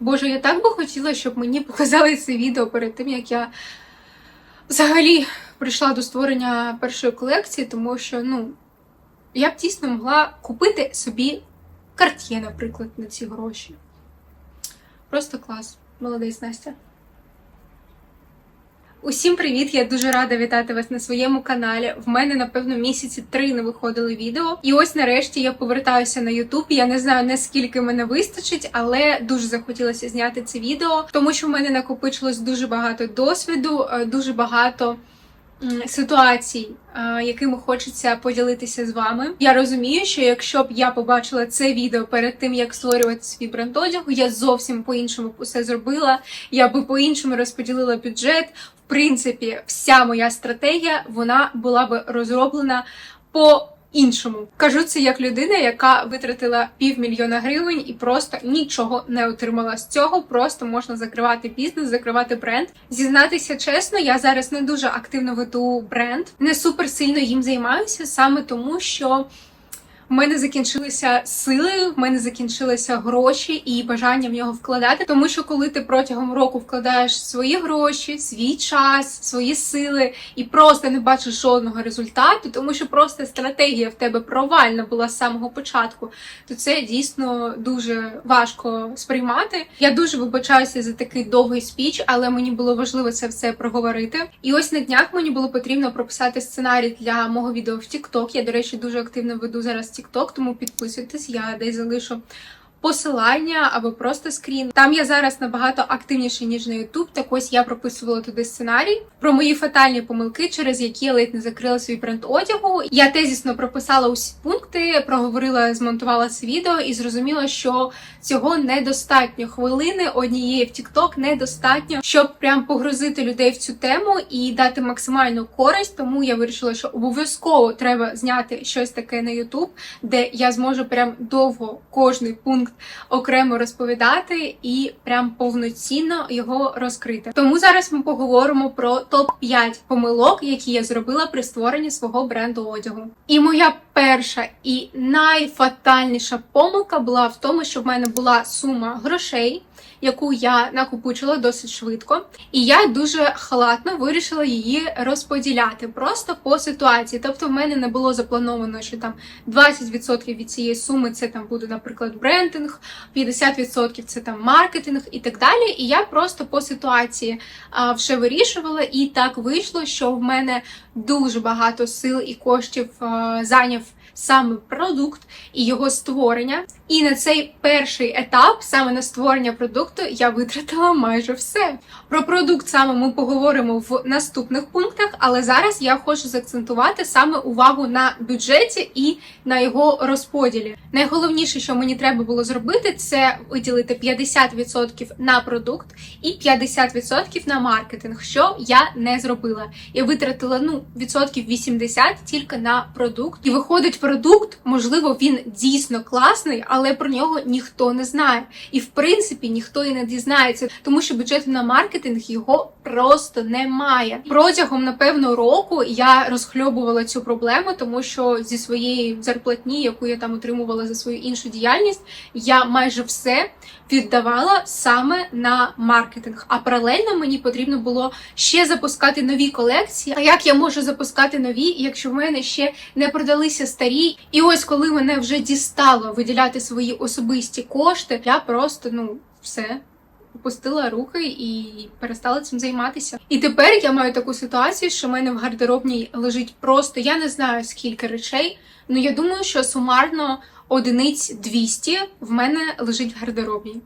Боже, я так би хотіла, щоб мені показали це відео перед тим, як я взагалі прийшла до створення першої колекції, тому що, ну, я б дійсно могла купити собі карт'є, наприклад, на ці гроші. Просто клас. Молодець, Настя. Усім привіт! Я дуже рада вітати вас на своєму каналі. В мене, напевно, місяці три не виходили відео. І ось нарешті я повертаюся на Ютуб. Я не знаю наскільки мене вистачить, але дуже захотілося зняти це відео, тому що в мене накопичилось дуже багато досвіду, е, дуже багато ситуацій, якими хочеться поділитися з вами. Я розумію, що якщо б я побачила це відео перед тим, як створювати свій бренд я зовсім по-іншому усе зробила. Я би по-іншому розподілила бюджет. В принципі, вся моя стратегія вона була би розроблена по. Іншому кажу це як людина, яка витратила півмільйона гривень і просто нічого не отримала з цього. Просто можна закривати бізнес, закривати бренд. Зізнатися чесно, я зараз не дуже активно веду бренд, не супер сильно їм займаюся, саме тому, що в мене закінчилися сили, в мене закінчилися гроші і бажання в нього вкладати. Тому що коли ти протягом року вкладаєш свої гроші, свій час, свої сили і просто не бачиш жодного результату, тому що просто стратегія в тебе провальна була з самого початку, то це дійсно дуже важко сприймати. Я дуже вибачаюся за такий довгий спіч, але мені було важливо це все проговорити. І ось на днях мені було потрібно прописати сценарій для мого відео в TikTok. Я, до речі, дуже активно веду зараз TikTok, тому підписуйтесь, я десь залишу. Посилання або просто скрін. Там я зараз набагато активніше, ніж на YouTube. Так ось я прописувала туди сценарій про мої фатальні помилки, через які я ледь не закрила свій бренд одягу. Я тезісно прописала усі пункти, проговорила, змонтувала це відео і зрозуміла, що цього недостатньо. Хвилини однієї в TikTok недостатньо, щоб прям погрузити людей в цю тему і дати максимальну користь. Тому я вирішила, що обов'язково треба зняти щось таке на YouTube, де я зможу прям довго кожний пункт окремо розповідати і прям повноцінно його розкрити. Тому зараз ми поговоримо про топ 5 помилок, які я зробила при створенні свого бренду одягу. І моя перша і найфатальніша помилка була в тому, що в мене була сума грошей. Яку я накопичила досить швидко, і я дуже халатно вирішила її розподіляти просто по ситуації. Тобто, в мене не було заплановано, що там 20% від цієї суми це там буде, наприклад, брендинг, 50% це там маркетинг і так далі. І я просто по ситуації а, вже вирішувала, і так вийшло, що в мене дуже багато сил і коштів а, зайняв саме продукт і його створення. І на цей перший етап, саме на створення продукту, я витратила майже все. Про продукт саме ми поговоримо в наступних пунктах, але зараз я хочу заакцентувати саме увагу на бюджеті і на його розподілі. Найголовніше, що мені треба було зробити, це виділити 50% на продукт і 50% на маркетинг, що я не зробила. Я витратила ну відсотків 80 тільки на продукт. І виходить продукт, можливо, він дійсно класний, але про нього ніхто не знає. І в принципі ніхто і не дізнається, тому що бюджету на маркетинг його просто немає. Протягом напевно року я розхльобувала цю проблему, тому що зі своєї зарплатні, яку я там отримувала за свою іншу діяльність, я майже все віддавала саме на маркетинг. А паралельно мені потрібно було ще запускати нові колекції. А як я можу запускати нові, якщо в мене ще не продалися старі? І ось коли мене вже дістало виділяти свої особисті кошти, я просто ну все. Опустила руки і перестала цим займатися. І тепер я маю таку ситуацію, що в мене в гардеробній лежить просто я не знаю скільки речей. Ну я думаю, що сумарно одиниць 200 в мене лежить в гардеробі.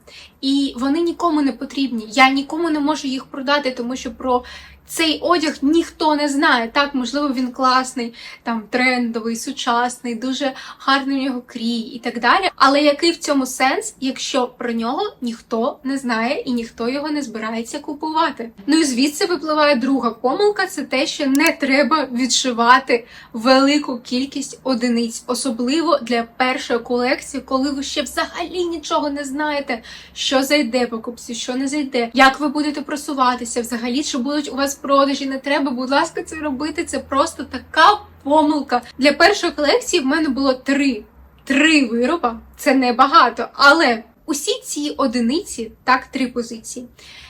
І вони нікому не потрібні. Я нікому не можу їх продати, тому що про цей одяг ніхто не знає. Так, можливо, він класний, там трендовий, сучасний, дуже гарний в нього крій і так далі. Але який в цьому сенс, якщо про нього ніхто не знає і ніхто його не збирається купувати? Ну і звідси випливає друга помилка: це те, що не треба відшивати велику кількість одиниць, особливо для першої колекції, коли ви ще взагалі нічого не знаєте, що зайде покупці, що не зайде, як ви будете просуватися, взагалі чи будуть у вас продажі. Не треба, будь ласка, це робити. Це просто така помилка. Для першої колекції в мене було три. Три вироба це небагато, але Усі ці одиниці, так, три позиції,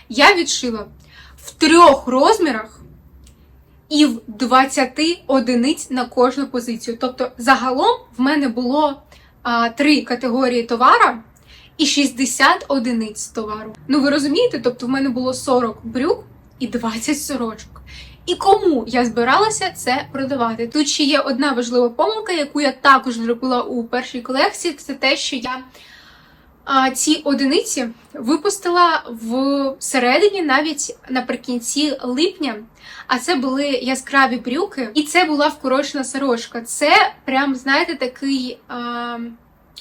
я відшила в трьох розмірах і в 20 одиниць на кожну позицію. Тобто, загалом в мене було а, три категорії товара і 60 одиниць товару. Ну ви розумієте? Тобто, в мене було 40 брюк і 20 сорочок. І кому я збиралася це продавати? Тут ще є одна важлива помилка, яку я також зробила у першій колекції. Це те, що я а, ці одиниці випустила в середині, навіть наприкінці липня. А це були яскраві брюки, і це була вкорочена сорочка. Це прям, знаєте, такий а,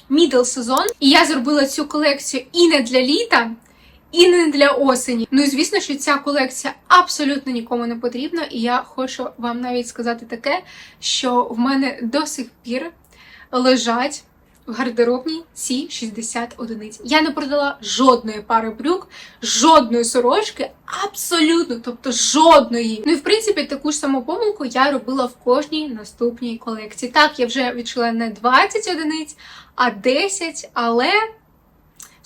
мідл сезон. І я зробила цю колекцію і не для літа, і не для осені. Ну і звісно, що ця колекція абсолютно нікому не потрібна. І я хочу вам навіть сказати таке, що в мене до сих пір лежать в гардеробній ці 60 одиниць. Я не продала жодної пари брюк, жодної сорочки, абсолютно, тобто жодної. Ну і в принципі таку ж саму помилку я робила в кожній наступній колекції. Так, я вже відшила не 20 одиниць, а 10, але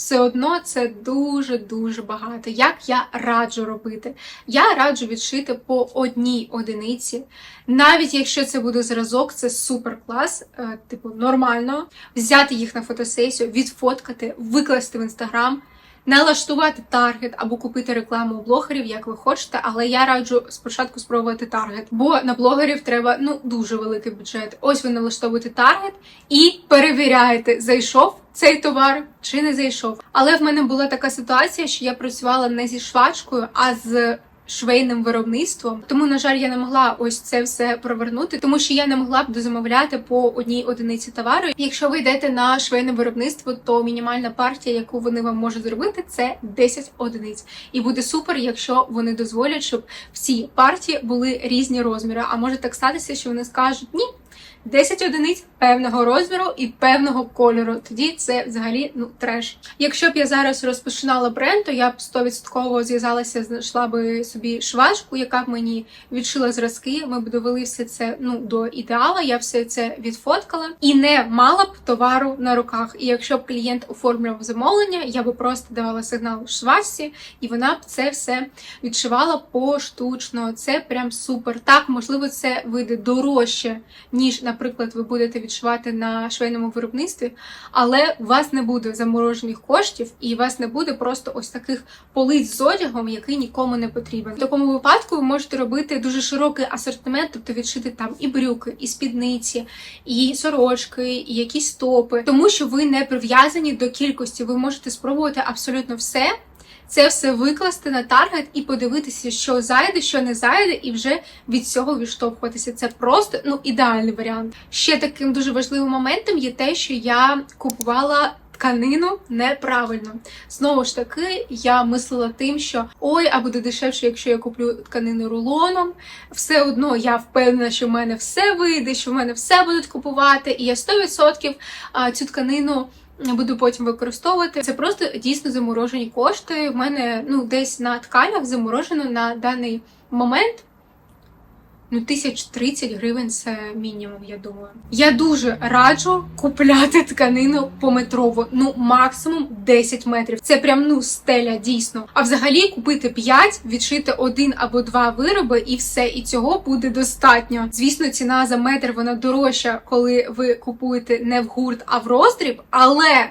все одно це дуже-дуже багато. Як я раджу робити? Я раджу відшити по одній одиниці. Навіть якщо це буде зразок, це супер клас, е, типу нормально. Взяти їх на фотосесію, відфоткати, викласти в інстаграм. Налаштувати таргет або купити рекламу у блогерів, як ви хочете, але я раджу спочатку спробувати таргет, бо на блогерів треба ну дуже великий бюджет. Ось ви налаштовуєте таргет і перевіряєте, зайшов цей товар чи не зайшов. Але в мене була така ситуація, що я працювала не зі швачкою, а з швейним виробництвом. Тому, на жаль, я не могла ось це все провернути, тому що я не могла б дозамовляти по одній одиниці товару. Якщо ви йдете на швейне виробництво, то мінімальна партія, яку вони вам можуть зробити, це 10 одиниць. І буде супер, якщо вони дозволять, щоб всі партії були різні розміри. А може так статися, що вони скажуть ні. 10 одиниць певного розміру і певного кольору. Тоді це взагалі ну треш. Якщо б я зараз розпочинала бренд, то я б 100% зв'язалася, знайшла би собі швачку, яка б мені відшила зразки. Ми б довели все це ну до ідеала. Я все це відфоткала і не мала б товару на руках. І якщо б клієнт оформлював замовлення, я би просто давала сигнал швачці, і вона б це все відшивала поштучно. Це прям супер. Так, можливо, це вийде дорожче, ніж, наприклад, ви будете відшивати на швейному виробництві, але у вас не буде заморожених коштів, і у вас не буде просто ось таких полиць з одягом, який нікому не потрібен. В такому випадку ви можете робити дуже широкий асортимент, тобто відшити там і брюки, і спідниці, і сорочки, і якісь топи, тому що ви не прив'язані до кількості. Ви можете спробувати абсолютно все. Це все викласти на таргет і подивитися, що зайде, що не зайде, і вже від цього відштовхуватися. Це просто ну ідеальний варіант. Ще таким дуже важливим моментом є те, що я купувала. Тканину неправильно. Знову ж таки, я мислила тим, що ой, а буде дешевше, якщо я куплю тканину рулоном. Все одно я впевнена, що в мене все вийде, що в мене все будуть купувати, і я 100% цю тканину буду потім використовувати. Це просто дійсно заморожені кошти. В мене ну десь на тканях заморожено на даний момент. Ну, тисяч 30 гривень це мінімум, я думаю. Я дуже раджу купляти тканину пометрово, ну максимум 10 метрів. Це прям ну стеля, дійсно. А взагалі купити 5, відшити один або два вироби, і все. І цього буде достатньо. Звісно, ціна за метр вона дорожча, коли ви купуєте не в гурт, а в роздріб, але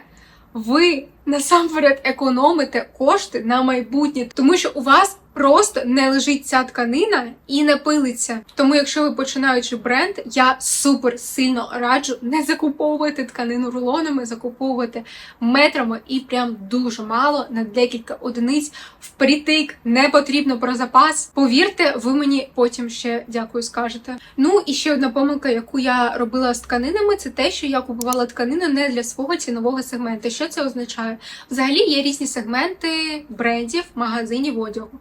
ви насамперед економите кошти на майбутнє, тому що у вас просто не лежить ця тканина і не пилиться. Тому, якщо ви починаючи бренд, я супер сильно раджу не закуповувати тканину рулонами, закуповувати метрами і прям дуже мало на декілька одиниць впритик. Не потрібно про запас. Повірте, ви мені потім ще дякую скажете. Ну і ще одна помилка, яку я робила з тканинами, це те, що я купувала тканину не для свого цінового сегменту. Що це означає? Взагалі є різні сегменти брендів, магазинів одягу.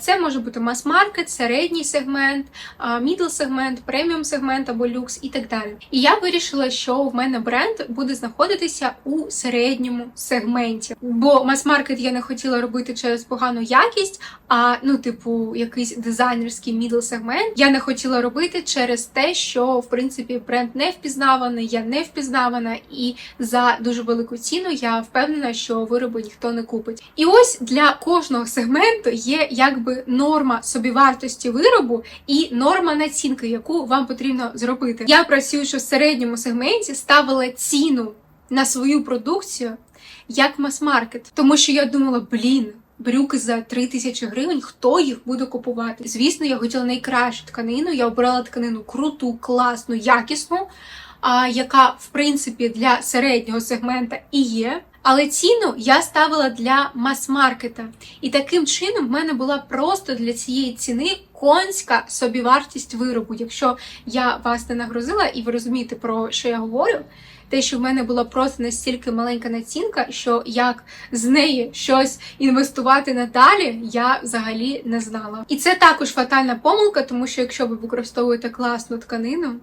Це може бути мас-маркет, середній сегмент, мідл сегмент, преміум сегмент або люкс і так далі. І я вирішила, що в мене бренд буде знаходитися у середньому сегменті. Бо мас-маркет я не хотіла робити через погану якість, а ну, типу, якийсь дизайнерський мідл сегмент я не хотіла робити через те, що в принципі бренд не впізнаваний, я не впізнавана, і за дуже велику ціну я впевнена, що вироби ніхто не купить. І ось для кожного сегменту є якби норма собівартості виробу і норма націнки, яку вам потрібно зробити. Я працюючи в середньому сегменті, ставила ціну на свою продукцію як мас-маркет, тому що я думала, блін. Брюки за 3 тисячі гривень, хто їх буде купувати? Звісно, я хотіла найкращу тканину. Я обрала тканину круту, класну, якісну, а, яка в принципі для середнього сегмента і є. Але ціну я ставила для мас-маркета. І таким чином в мене була просто для цієї ціни конська собівартість виробу. Якщо я вас не нагрузила і ви розумієте, про що я говорю, те, що в мене була просто настільки маленька націнка, що як з неї щось інвестувати надалі, я взагалі не знала. І це також фатальна помилка, тому що якщо ви використовуєте класну тканину,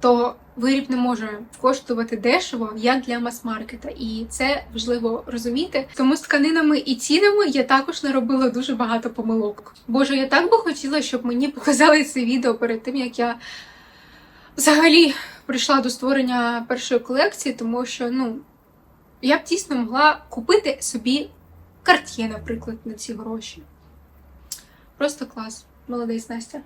то виріб не може коштувати дешево, як для мас-маркета, і це важливо розуміти. Тому з тканинами і цінами я також не робила дуже багато помилок. Боже, я так би хотіла, щоб мені показали це відео перед тим, як я взагалі прийшла до створення першої колекції, тому що ну я б дійсно могла купити собі карт'є, наприклад, на ці гроші. Просто клас. Молодець Настя.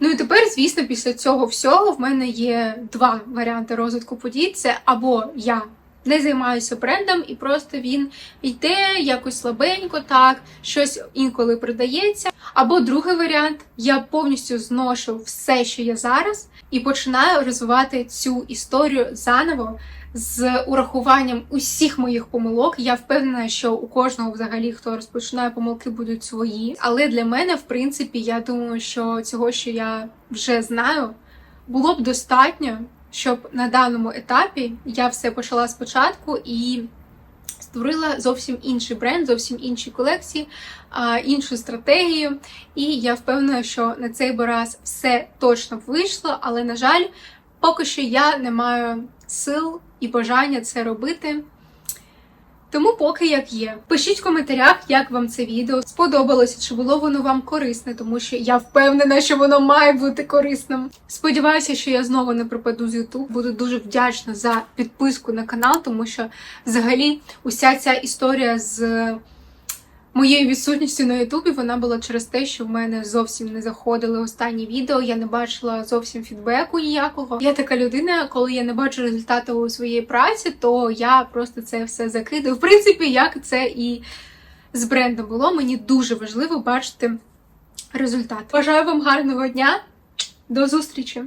Ну і тепер, звісно, після цього всього в мене є два варіанти розвитку подій: це або я не займаюся брендом, і просто він йде якось слабенько, так, щось інколи продається. Або другий варіант я повністю зношу все, що є зараз, і починаю розвивати цю історію заново. З урахуванням усіх моїх помилок, я впевнена, що у кожного, взагалі, хто розпочинає помилки, будуть свої. Але для мене, в принципі, я думаю, що цього, що я вже знаю, було б достатньо, щоб на даному етапі я все почала спочатку і створила зовсім інший бренд, зовсім інші колекції, іншу стратегію. І я впевнена, що на цей раз все точно вийшло, але, на жаль, поки що я не маю сил і бажання це робити. Тому поки як є. Пишіть в коментарях, як вам це відео сподобалося, чи було воно вам корисне, тому що я впевнена, що воно має бути корисним. Сподіваюся, що я знову не пропаду з YouTube. Буду дуже вдячна за підписку на канал, тому що взагалі уся ця історія з моєю відсутністю на Ютубі вона була через те, що в мене зовсім не заходили останні відео. Я не бачила зовсім фідбеку ніякого. Я така людина, коли я не бачу результату у своєї праці, то я просто це все закидаю. В принципі, як це і з брендом було. Мені дуже важливо бажати результат. Бажаю вам гарного дня. До зустрічі!